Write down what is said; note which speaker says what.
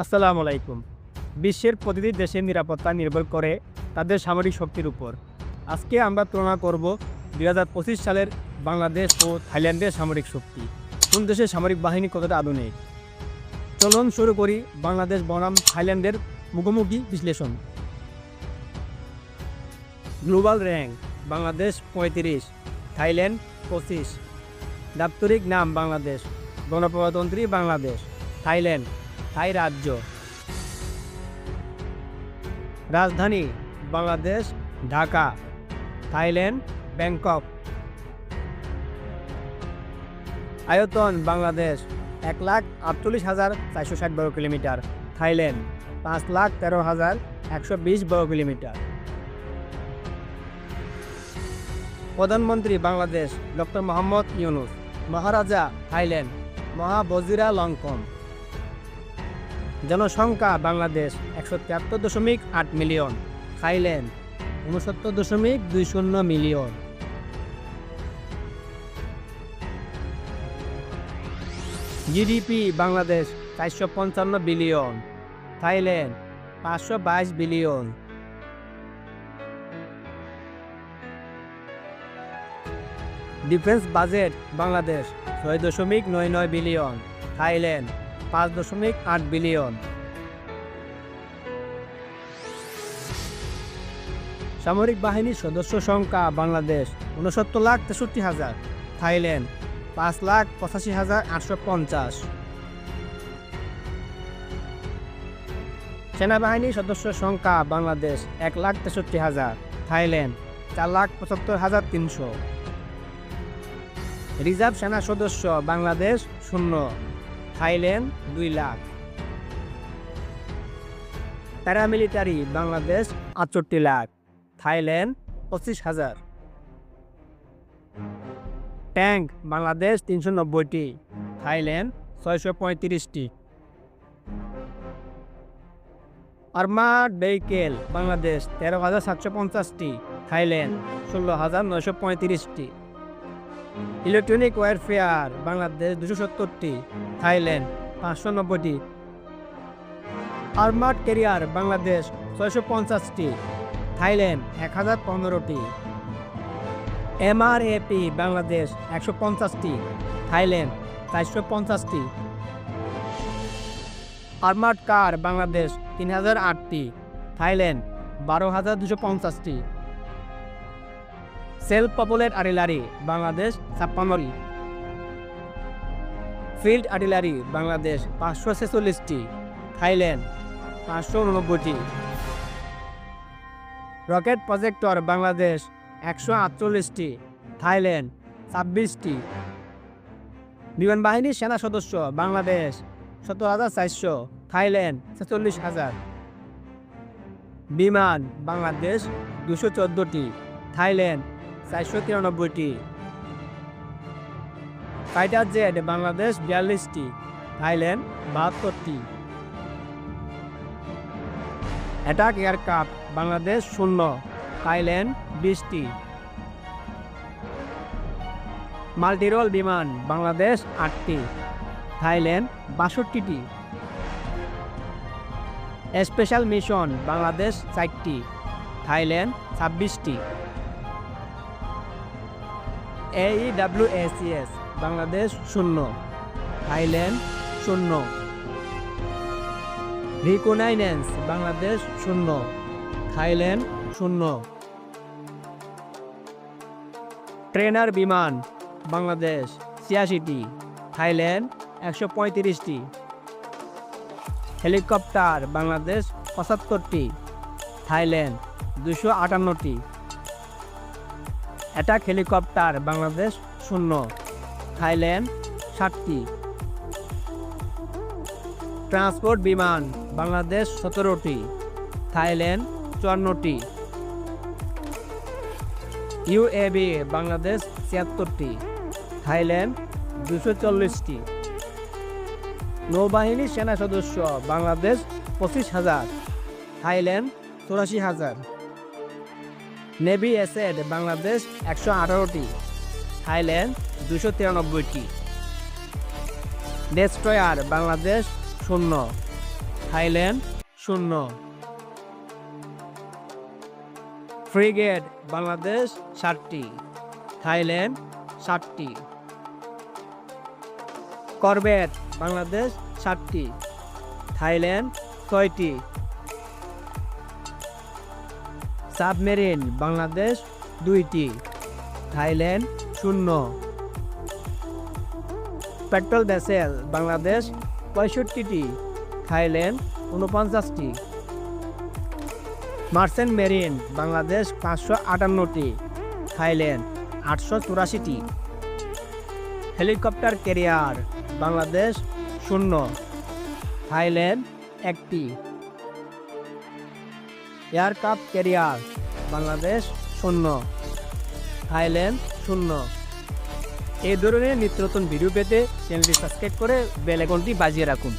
Speaker 1: আসসালামু আলাইকুম। বিশ্বের প্রতিটি দেশের নিরাপত্তা নির্ভর করে তাদের সামরিক শক্তির উপর। আজকে আমরা তুলনা করব দু হাজার পঁচিশ সালের বাংলাদেশ ও থাইল্যান্ডের সামরিক শক্তি। কোন দেশের সামরিক বাহিনী কতটা আধুনিক? চলন শুরু করি বাংলাদেশ বনাম থাইল্যান্ডের মুখোমুখি বিশ্লেষণ। গ্লোবাল র্যাঙ্ক, বাংলাদেশ পঁয়ত্রিশ, থাইল্যান্ড পঁচিশ। দাপ্তরিক নাম বাংলাদেশ, গণপ্রজাতন্ত্রী বাংলাদেশ, থাইল্যান্ড। থাই রাজ্য। রাজধানী বাংলাদেশ, ঢাকা, থাইল্যান্ড, ব্যাংকক। আয়তন বাংলাদেশ, এক লাখ আটচল্লিশ হাজার চারশো ষাট বর্গ কিলোমিটার। থাইল্যান্ড, পাঁচ লাখ তেরো হাজার একশো বিশ বর্গ কিলোমিটার। প্রধানমন্ত্রী বাংলাদেশ, ডক্টর মোহাম্মদ ইউনুস। মহারাজা থাইল্যান্ড, মহাবজিরা লঙ্কন। জনসংখ্যা বাংলাদেশ একশো তিয়াত্তর দশমিক আট মিলিয়ন। থাইল্যান্ড উনসত্তর দশমিক দুই শূন্য মিলিয়ন। জিডিপি বাংলাদেশ চারশো পঞ্চান্ন বিলিয়ন। থাইল্যান্ড পাঁচশো বাইশ বিলিয়ন। ডিফেন্স বাজেট বাংলাদেশ ছয় দশমিক নয় নয় বিলিয়ন। থাইল্যান্ড পাঁচ দশমিক আট বিলিয়ন। সামরিক বাহিনীর সদস্য সংখ্যা বাংলাদেশ উনসত্তর লাখ তেষট্টি হাজার। থাইল্যান্ড, পাঁচ লাখ পঁচাশি হাজার আটশো পঞ্চাশ। সেনাবাহিনীর সদস্য সংখ্যা বাংলাদেশ, এক লাখ তেষট্টি হাজার। থাইল্যান্ড, চার লাখ পঁচাত্তর হাজার তিনশো। রিজার্ভ সেনা সদস্য বাংলাদেশ, শূন্য। থাইল্যান্ড দুই লাখ। প্যারামিলিটারি বাংলাদেশ আটষট্টি লাখ, থাইল্যান্ড পঁচিশ হাজার। ট্যাঙ্ক বাংলাদেশ তিনশো নব্বইটি, থাইল্যান্ড ছয়শো পঁয়ত্রিশটি। আর্মার্ড ভেহিকেল বাংলাদেশ তেরো হাজার সাতশো পঞ্চাশটি, থাইল্যান্ড ষোলো হাজার নয়শো পঁয়ত্রিশটি। ইলেকট্রনিক ওয়ারফেয়ার, বাংলাদেশ দুশো সত্তরটি, থাইল্যান্ড পাঁচশো নব্বইটি। আর্মার্ড ক্যারিয়ার, বাংলাদেশ ছয়শো পঞ্চাশটি, থাইল্যান্ড এক হাজার পনেরোটি। এমআরএপি বাংলাদেশ একশো পঞ্চাশটি, থাইল্যান্ড চারশো পঞ্চাশটি। আর্মার্ড কার, বাংলাদেশ তিন হাজার আটটি, থাইল্যান্ড বারো হাজার দুশো পঞ্চাশটি। সেলফ পপুলেট আর্টিলারি বাংলাদেশ ছাপ্পান্নটি ফিল্ড আর্টিলারি বাংলাদেশ পাঁচশো ছেচল্লিশটি. থাইল্যান্ড পাঁচশো উননব্বইটি. রকেট প্রজেক্টর বাংলাদেশ একশো আটচল্লিশটি. থাইল্যান্ড ছাব্বিশটি. বিমান বাহিনীর সেনা সদস্য বাংলাদেশ সতেরো হাজার চারশো. থাইল্যান্ড ছেচল্লিশ হাজার. বিমান বাংলাদেশ দুশো চোদ্দোটি. থাইল্যান্ড চারশো তিরানব্বইটি। ফাইটার জেট বাংলাদেশ বিয়াল্লিশটি, থাইল্যান্ড বাহাত্তরটি। অ্যাটাক এয়ারক্রাফট বাংলাদেশ শূন্য, থাইল্যান্ড বিশটি। মাল্টিরোল বিমান বাংলাদেশ আটটি, থাইল্যান্ড বাষট্টিটি। স্পেশাল মিশন বাংলাদেশ চারটি, থাইল্যান্ড ছাব্বিশটি। এইডাব্লিউএসিএস বাংলাদেশ শূন্য থাইল্যান্ড শূন্য রিকোনাইন্যান্স বাংলাদেশ শূন্য থাইল্যান্ড শূন্য। ট্রেনার বিমান বাংলাদেশ ছিয়াশিটি থাইল্যান্ড একশো পঁয়ত্রিশটি। হেলিকপ্টার বাংলাদেশ পঁচাত্তরটি থাইল্যান্ড দুশো আটান্নটি। অ্যাটাক হেলিকপ্টার বাংলাদেশ শূন্য, থাইল্যান্ড ষাটটি ট্রান্সপোর্ট বিমান বাংলাদেশ সতেরোটি, থাইল্যান্ড চুয়ান্নটি। ইউএবি বাংলাদেশ ছিয়াত্তরটি, থাইল্যান্ড দুশো চল্লিশটি। নৌবাহিনী সেনা সদস্য বাংলাদেশ পঁচিশ হাজার, থাইল্যান্ড চুরাশি হাজার। নেভি অ্যাসেড বাংলাদেশ একশো আঠারোটি, থাইল্যান্ড দুশো তিরানব্বইটি, ডেস্ট্রয়ার বাংলাদেশ শূন্য, থাইল্যান্ড শূন্য। ফ্রিগেট বাংলাদেশ ষাটটি, থাইল্যান্ড ষাটটি। করবেট বাংলাদেশ ষাটটি, থাইল্যান্ড ছয়টি সাবমেরিন, বাংলাদেশ দুইটি, থাইল্যান্ড শূন্য। পেট্রোল ভেসেল বাংলাদেশ পঁয়ষট্টিটি, থাইল্যান্ড উনপঞ্চাশটি মার্সেন্ট মেরিন, বাংলাদেশ পাঁচশো আটান্নটি, থাইল্যান্ড আটশো চুরাশিটি। হেলিকপ্টার ক্যারিয়ার, বাংলাদেশ শূন্য, থাইল্যান্ড একটি। এয়ারক্রাফট ক্যারিয়ার, বাংলাদেশ শূন্য, থাইল্যান্ড শূন্য। এই ধরনের নিত্য নতুন ভিডিও পেতে চ্যানেলটি সাবস্ক্রাইব করে বেল বাজিয়ে রাখুন।